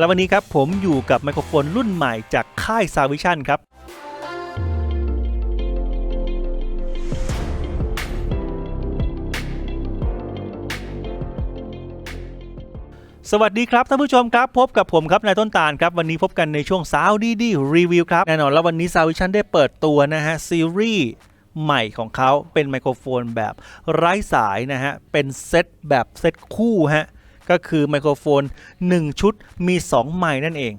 แล้ววันนี้ครับผมอยู่กับไมโครโฟนรุ่นใหม่จากค่าย s a v i s i o n ครับสวัสดีครับท่านผู้ชมครับ พบกับผมครับนายต้นตาลครับ วันนี้พบกันในช่วงสาวดีดีรีวิวครับ แน่นอนแล้ววันนี้ s a v i s i o n ได้เปิดตัวนะฮะ ซีรีส์ใหม่ของเขาเป็นไมโครโฟนแบบไร้สายนะฮะ เป็นเซตแบบเซตคู่ฮะ ก็คือไมโครโฟน 1 ชุดมี 2 ไมค์นั่นเอง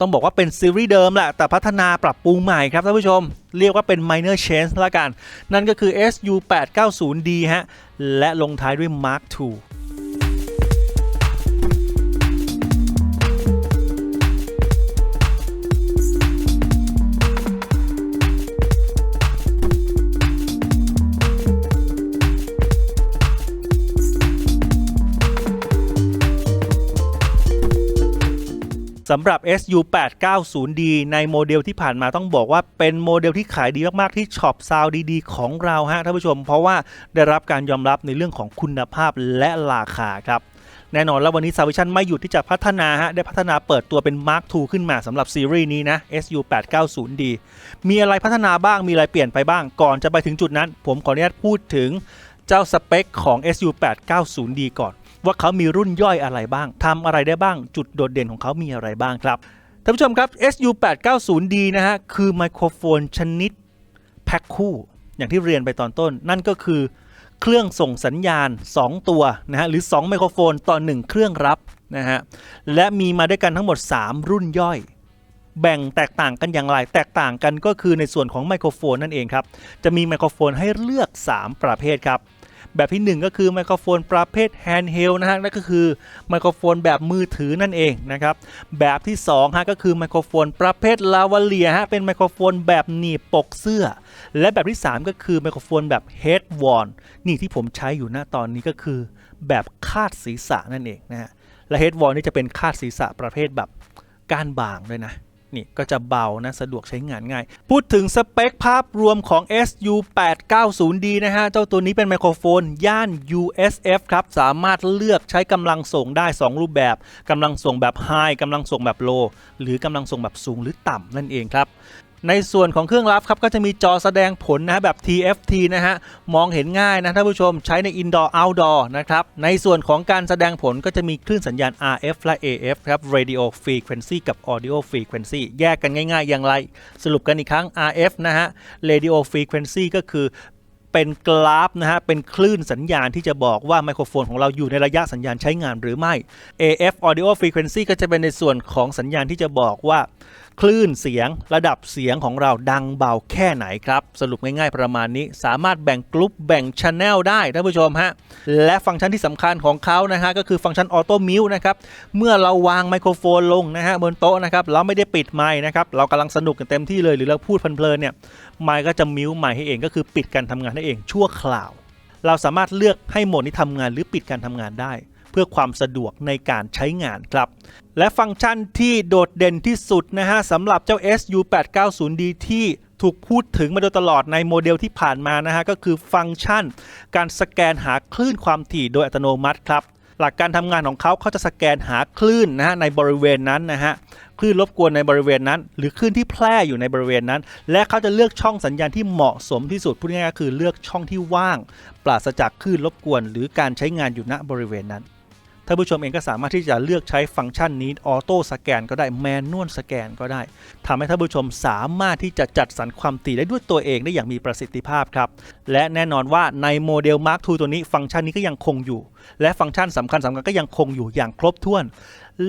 ต้องบอกว่าเป็นซีรีส์เดิมแหละ แต่พัฒนาปรับปรุงใหม่ครับท่านผู้ชม เรียกว่าเป็น minor change ละกัน นั่นก็คือ SU890D ฮะ และลงท้ายด้วย Mark II สำหรับ SU890D ในโมเดลที่ผ่านมาต้องบอกว่าเป็นโมเดลที่ขายดีมาก ๆ ที่ช็อปซาวดีๆ ของเราฮะท่านผู้ชม เพราะว่าได้รับการยอมรับในเรื่องของคุณภาพและราคาครับแน่นอนแล้ววันนี้ s a v i s i o n ไม่หยุดที่จะพัฒนาฮะได้พัฒนาเปิดตัวเป็น Mark II ขึ้นมาสำหรับซีรีส์นี้นะ SU890D มีอะไรพัฒนาบ้างมีอะไรเปลี่ยนไปบ้างก่อนจะไปถึงจุดนั้น ผมขออนุญาตพูดถึงเจ้าสเปคของ SU890D ก่อน ว่าเขามีรุ่นย่อยอะไรบ้างทำอะไรได้บ้าง จุดโดดเด่นของเขามีอะไรบ้างครับท่านผู้ชมครับ SU890D นะฮะคือไมโครโฟนชนิดแพ็คคู่ อย่างที่เรียนไปตอนต้น นั่นก็คือเครื่องส่งสัญญาณ 2 ตัวนะฮะหรือ 2 ไมโครโฟนต่อ 1 เครื่องรับนะฮะและมีมาด้วยกันทั้งหมด 3 รุ่นย่อย แบ่งแตกต่างกันอย่างไร แตกต่างกันก็คือในส่วนของไมโครโฟนนั่นเองครับ จะมีไมโครโฟนให้เลือก 3 ประเภทครับ แบบที่ 1 ก็คือไมโครโฟนประเภทแฮนด์เฮลนะฮะนั่นก็คือไมโครโฟนแบบมือถือนั่นเองนะครับแบบที่2ฮะก็คือไมโครโฟนประเภทลาวาเลียฮะเป็นไมโครโฟนแบบหนีบปกเสื้อ และแบบที่ 3 ก็คือไมโครโฟนแบบเฮดวอนนี่ที่ผมใช้อยู่หน้าตอนนี้ก็คือ แบบคาดศีรษะนั่นเองนะฮะและเฮดวอนนี่จะเป็นคาดศีรษะประเภทแบบก้านบางด้วยนะ นี่ก็จะเบานะ สะดวกใช้งานง่าย พูดถึงสเปคภาพรวมของ SU890D นะฮะ เจ้าตัวนี้เป็นไมโครโฟน ย่าน USF ครับ สามารถเลือกใช้กำลังส่งได้ 2 รูปแบบกำลังส่งแบบ High กำลังส่งแบบ Low หรือกำลังส่งแบบสูงหรือต่ำนั่นเองครับ ในส่วนของเครื่องรับครับก็จะมีจอแสดงผลนะฮะแบบ TFT นะฮะมองเห็นง่ายนะท่านผู้ชมใช้ใน Indoor Outdoor นะครับในส่วนของการแสดงผลก็จะมีคลื่นสัญญาณ RF และ AF ครับ Radio Frequency กับ Audio Frequency แยกกันง่าย ๆ อย่างไร สรุปกันอีกครั้ง RF นะฮะ Radio Frequency ก็คือเป็นกราฟนะฮะ เป็นคลื่นสัญญาณที่จะบอกว่าไมโครโฟนของเราอยู่ในระยะสัญญาณใช้งานหรือไม่ AF Audio Frequency ก็จะเป็นในส่วนของสัญญาณที่จะบอกว่า คลื่นเสียงระดับเสียงของเราดังเบาแค่ไหนครับ สรุปง่ายๆประมาณนี้ สามารถแบ่งกลุ่มแบ่งช n แนลได้ท่านผู้ชมฮะ และฟังก์ชันที่สำคัญของเขานะฮะก็คือฟังก์ชันออโต้มิวนะครับ เมื่อเราวางไมโครโฟนลงนะฮะบนโต๊ะนะครับ เราไม่ได้ปิดไมค์นะครับ เรากำลังสนุกกันเต็มที่เลยหรือเราพูดเพลินๆเนี่ยไมค์ก็จะมิวไมค์ให้เองก็คือปิดการทำงานให้เองชั่วคราว เราสามารถเลือกให้โหมดนี้ทำงานหรือปิดการทำงานได้ พื่อความสะดวกในการใช้งานครับ และฟังก์ชันที่โดดเด่นที่สุดนะฮะสำหรับเจ้า SU890D ที่ถูกพูดถึงมาโดยตลอดในโมเดลที่ผ่านมานะฮะก็คือฟังก์ชัน การสแกนหาคลื่นความถี่โดยอัตโนมัติครับหลักการทำงานของเขาเขาจะสแกนหาคลื่นนะฮะในบริเวณนั้นนะฮะคลื่นรบกวนในบริเวณนั้น หรือคลื่นที่แพร่อยู่ในบริเวณนั้น และเขาจะเลือกช่องสัญญาณที่เหมาะสมที่สุดพูดง่ายๆก็คือเลือกช่องที่ว่าง ปราศจากคลื่นรบกวน หรือการใช้งานอยู่ณบริเวณนั้น ท่านผู้ชมเองก็สามารถที่จะเลือกใช้ฟังก์ชันนี้ออโต้สแกนก็ได้แมนนวลสแกนก็ได้ทำให้ท่านผู้ชมสามารถที่จะจัดสรรความถี่ได้ด้วยตัวเองได้อย่างมีประสิทธิภาพครับ และแน่นอนว่าในโมเดล Mark II ตัวนี้ฟังก์ชันนี้ก็ยังคงอยู่ และฟังก์ชันสำคัญสำคัญก็ยังคงอยู่อย่างครบถ้วน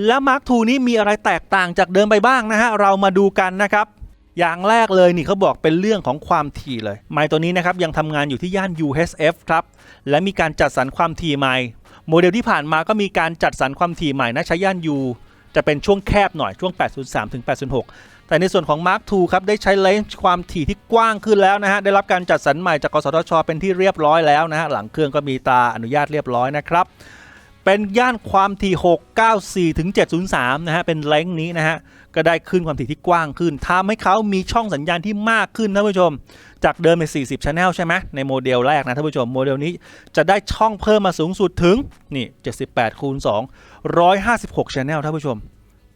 และ Mark II นี้มีอะไรแตกต่างจากเดิมไปบ้างนะฮะเรามาดูกันนะครับอย่างแรกเลยนี่เขาบอกเป็นเรื่องของความถี่เลย ไมค์ตัวนี้นะครับยังทำงานอยู่ที่ย่าน UHF ครับ และมีการจัดสรรความถี่ไมค์ โมเดลที่ผ่านมาก็มีการจัดสรรความถี่ใหม่นะใช้ย่านยูจะเป็นช่วงแคบหน่อยช่วง 803ถึง806 แต่ในส่วนของ Mark II ครับได้ใช้เลนส์ความถี่ที่กว้างขึ้นแล้วนะฮะได้รับการจัดสรรใหม่จากกสทช เป็นที่เรียบร้อยแล้วนะฮะหลังเครื่องก็มีตาอนุญาตเรียบร้อยนะครับ เป็นย่านความถี่ 694 ถึง 703 นะฮะ เป็นเลนส์นี้นะฮะ ก็ได้ขึ้นความถี่ที่กว้างขึ้นทำให้เขามีช่องสัญญาณที่มากขึ้นท่านผู้ชม จากเดิมเป็น 40 Channel ใช่ไหมในโมเดลแรกนะท่านผู้ชม โมเดลนี้จะได้ช่องเพิ่มมาสูงสุดถึง นี่ 78คูณ2 156 Channel ท่านผู้ชม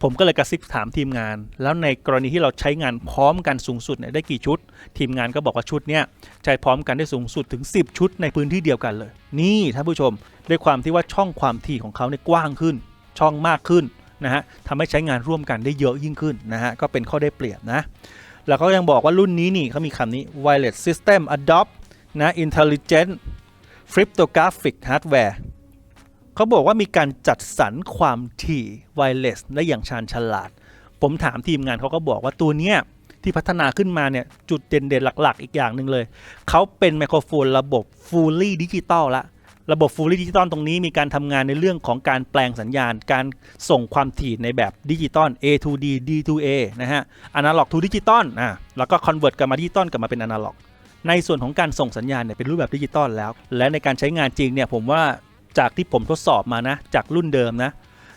ผมก็เลยกระซิบถามทีมงาน แล้วในกรณีที่เราใช้งานพร้อมกันสูงสุดเนี่ยได้กี่ชุด ทีมงานก็บอกว่าชุดเนี้ยใช้พร้อมกันได้สูงสุดถึง 10 ชุดในพื้นที่เดียวกันเลย นี่ท่านผู้ชม ด้วยความที่ว่าช่องความถี่ของเขาเนี่ยกว้างขึ้น ช่องมากขึ้นนะฮะทำให้ใช้งานร่วมกันได้เยอะยิ่งขึ้นนะฮะก็เป็นข้อได้เปรียบนะแล้วก็ยังบอกว่ารุ่นนี้นี่เขามีคำนี้ wireless system adopt นะ intelligent cryptographic hardware เขาบอกว่ามีการจัดสรรความถี่ wireless ได้อย่างชาญฉลาด ผมถามทีมงานเขาก็บอกว่าตัวเนี้ยที่พัฒนาขึ้นมาเนี่ยจุดเด่นๆหลักๆ อีกอย่างหนึ่งเลย เขาเป็นไมโครโฟนระบบ fully digital ละระบบ fully digital ตรงนี้มีการทำงานในเรื่องของการแปลงสัญญาณ การส่งความถี่ในแบบดิจิตอล A to D D to A นะฮะ analog to digital อะแล้วก็ convert กลับมาดิจิตอลกลับมาเป็น analog ในส่วนของการส่งสัญญาณเนี่ยเป็นรูปแบบดิจิตอลแล้ว และในการใช้งานจริงเนี่ยผมว่า จากที่ผมทดสอบมานะ จากรุ่นเดิมนะ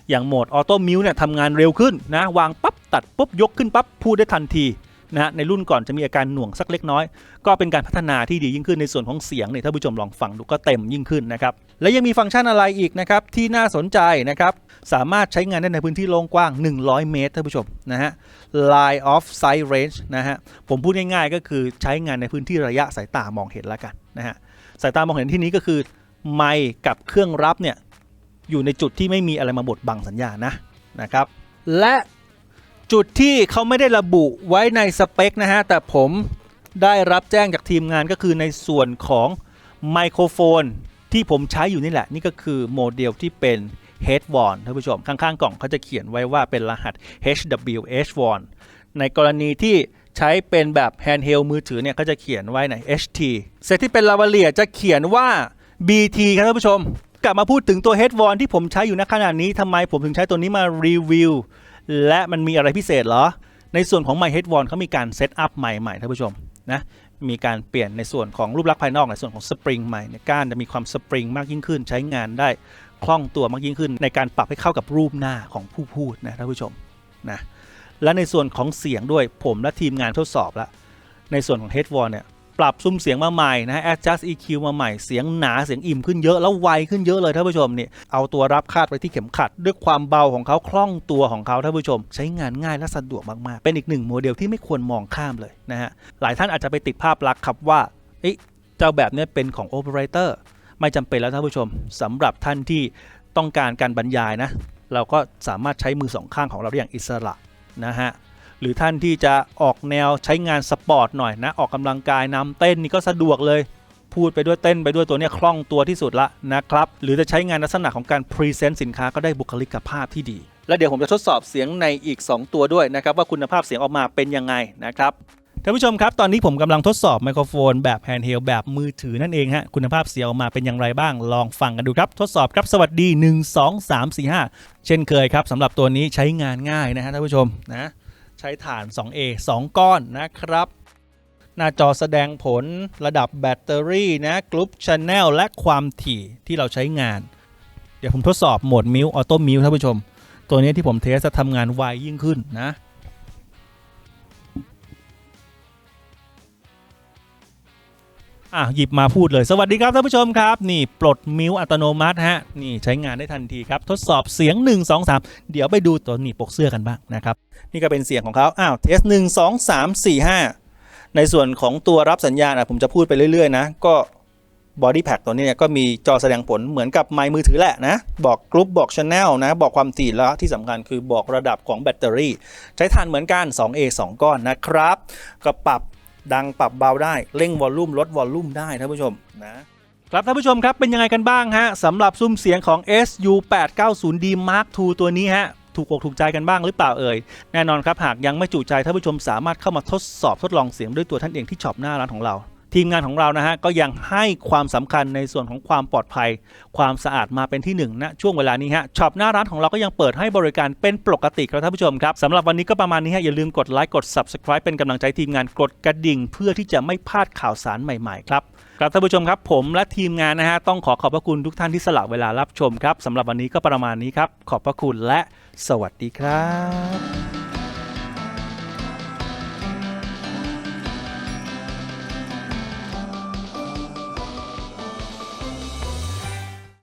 อย่างโหมดออโต้มิวเนี่ยทำงานเร็วขึ้นนะ วางปั๊บตัดปุ๊บยกขึ้นปั๊บพูดได้ทันทีนะฮะในรุ่นก่อนจะมีอาการหน่วงสักเล็กน้อย ก็เป็นการพัฒนาที่ดียิ่งขึ้นในส่วนของเสียงเนี่ยท่านผู้ชมลองฟังดูก็เต็มยิ่งขึ้นนะครับ และยังมีฟังก์ชันอะไรอีกนะครับที่น่าสนใจนะครับ สามารถใช้งานได้ในพื้นที่โล่งกว้าง 100 เมตรท่านผู้ชมนะฮะ line of sight range นะฮะ ผมพูดง่ายๆก็คือใช้งานในพื้นที่ระยะสายตามองเห็นแล้วกันนะฮะ สายตามองเห็นที่นี้ก็คือ ไมค์กับเครื่องรับเนี่ยอยู่ในจุดที่ไม่มีอะไรมาบดบังสัญญาณนะนะครับ และจุดที่เขาไม่ได้ระบุไว้ในสเปคนะฮะ แต่ผมได้รับแจ้งจากทีมงานก็คือในส่วนของไมโครโฟนที่ผมใช้อยู่นี่แหละ นี่ก็คือโมเดลที่เป็น H1 ท่านผู้ชม ข้างๆกล่องเขาจะเขียนไว้ว่าเป็นรหัส HWH1 ในกรณีที่ใช้เป็นแบบ handheld มือถือเนี่ยเขาจะเขียนไว้ใน HT เซตที่เป็นลาวาเลียจะเขียนว่า BT ครับท่านผู้ชม กลับมาพูดถึงตัว H1 ที่ผมใช้อยู่ณขณะนี้ทำไมผมถึงใช้ตัวนี้มารีวิว และมันมีอะไรพิเศษเหรอ ในส่วนของ My Head One เขามีการเซตอัพใหม่ใหม่ท่านผู้ชมนะมีการเปลี่ยนในส่วนของรูปลักษณ์ภายนอกในส่วนของสปริงใหม่เนี่ยก้านจะมีความสปริงมากยิ่งขึ้น ใช้งานได้คล่องตัวมากยิ่งขึ้น ในการปรับให้เข้ากับรูปหน้าของผู้พูดนะท่านผู้ชมนะและในส่วนของเสียงด้วยผมและทีมงานทดสอบแล้วในส่วนของ Head One เนี่ย ปรับซุ้มเสียงมาใหม่นะ adjust EQ มาใหม่เสียงหนาเสียงอิ่มขึ้นเยอะแล้วไวขึ้นเยอะเลยท่านผู้ชมนี่เอาตัวรับคาดไว้ที่เข็มขัด ด้วยความเบาของเขาคล่องตัวของเขาท่านผู้ชม ใช้งานง่ายและสะดวกมากๆ เป็นอีกหนึ่งโมเดลที่ไม่ควรมองข้ามเลยนะฮะหลายท่านอาจจะไปติดภาพลักษณ์ครับว่าเอ๊ะเจ้าแบบนี้เป็นของโอเปอเรเตอร์ไม่จำเป็นแล้วท่านผู้ชมสำหรับท่านที่ต้องการการบรรยายนะเราก็สามารถใช้มือสองข้างของเราได้อย่างอิสระนะฮะ หรือท่านที่จะออกแนวใช้งานสปอร์ตหน่อยนะ ออกกำลังกายนำเต้นนี่ก็สะดวกเลย พูดไปด้วยเต้นไปด้วยตัวเนี้ยคล่องตัวที่สุดละนะครับ หรือจะใช้งานลักษณะของการพรีเซนต์สินค้าก็ได้บุคลิกภาพที่ดี และเดี๋ยวผมจะทดสอบเสียงในอีก 2 ตัวด้วยนะครับว่าคุณภาพเสียงออกมาเป็นยังไงนะครับท่านผู้ชมครับ ตอนนี้ผมกำลังทดสอบไมโครโฟนแบบแฮนด์เฮลแบบมือถือนั่นเองฮะ คุณภาพเสียงออกมาเป็นอย่างไรบ้าง ลองฟังกันดูครับ ทดสอบครับสวัสดี 1 2 3 4 5 เช่นเคยครับสำหรับตัวนี้ใช้งานง่ายนะฮะท่านผู้ชมนะ ใช้ฐาน 2A 2 ก้อนนะครับ หน้าจอแสดงผลระดับแบตเตอรี่นะกรุ๊ปชแนลและความถี่ที่เราใช้งาน เดี๋ยวผมทดสอบโหมดมิวออโต้มิวท่านผู้ชม ตัวนี้ที่ผมเทสจะทำงานไวยิ่งขึ้นนะ อะหยิบมาพูดเลย สวัสดีครับท่านผู้ชมครับ นี่ปลดมิวอัตโนมัติฮะนี่ใช้งานได้ทันทีครับ ทดสอบเสียง 1 2 3 เดี๋ยวไปดูตัวหนีบปกเสื้อกันบ้างนะครับ นี่ก็เป็นเสียงของเขาอ้าวเทสหนึ่งสองสามสี่ห้าในส่วนของตัวรับสัญญาณอะผมจะพูดไปเรื่อยๆ นะ ก็บอดี้แพ k ตัวนี้ก็มีจอแสดงผลเหมือนกับไมค์มือถือแหละนะ บอกกรุ๊ปบอกชแนลนะ บอกความถี่แล้วที่สำคัญคือบอกระดับของแบตเตอรี่ ใช้ทานเหมือนกัน 2A 2 ก้อนนะครับ ก็ปรับ ดังปรับเบาได้เร่งวอลลุ่มลดวอลลุ่มได้ท่านผู้ชมนะครับท่านผู้ชมครับเป็นยังไงกันบ้างฮะสำหรับซุ้มเสียงของ SU890D Mark II ตัวนี้ฮะถูกอกถูกใจกันบ้างหรือเปล่าเอ่ยแน่นอนครับหากยังไม่จุใจท่านผู้ชมสามารถเข้ามาทดสอบทดลองเสียงด้วยตัวท่านเองที่ช็อปหน้าร้านของเรา ทีมงานของเรานะฮะก็ยังให้ความสำคัญในส่วนของความปลอดภัย ความสะอาดมาเป็นที่หนึ่งณช่วงเวลานี้ฮะช็อปหน้าร้านของเราก็ยังเปิดให้บริการเป็นปกติครับท่านผู้ชมครับสำหรับวันนี้ก็ประมาณนี้ฮะอย่าลืมกดไลค์กด subscribe เป็นกำลังใจทีมงานกดกระดิ่ง เพื่อที่จะไม่พลาดข่าวสารใหม่ๆครับครับท่านผู้ชมครับ ผมและทีมงานนะฮะต้องขอขอบพระคุณทุกท่านที่สละเวลารับชมครับสำหรับวันนี้ก็ประมาณนี้ครับขอบพระคุณและสวัสดีครับ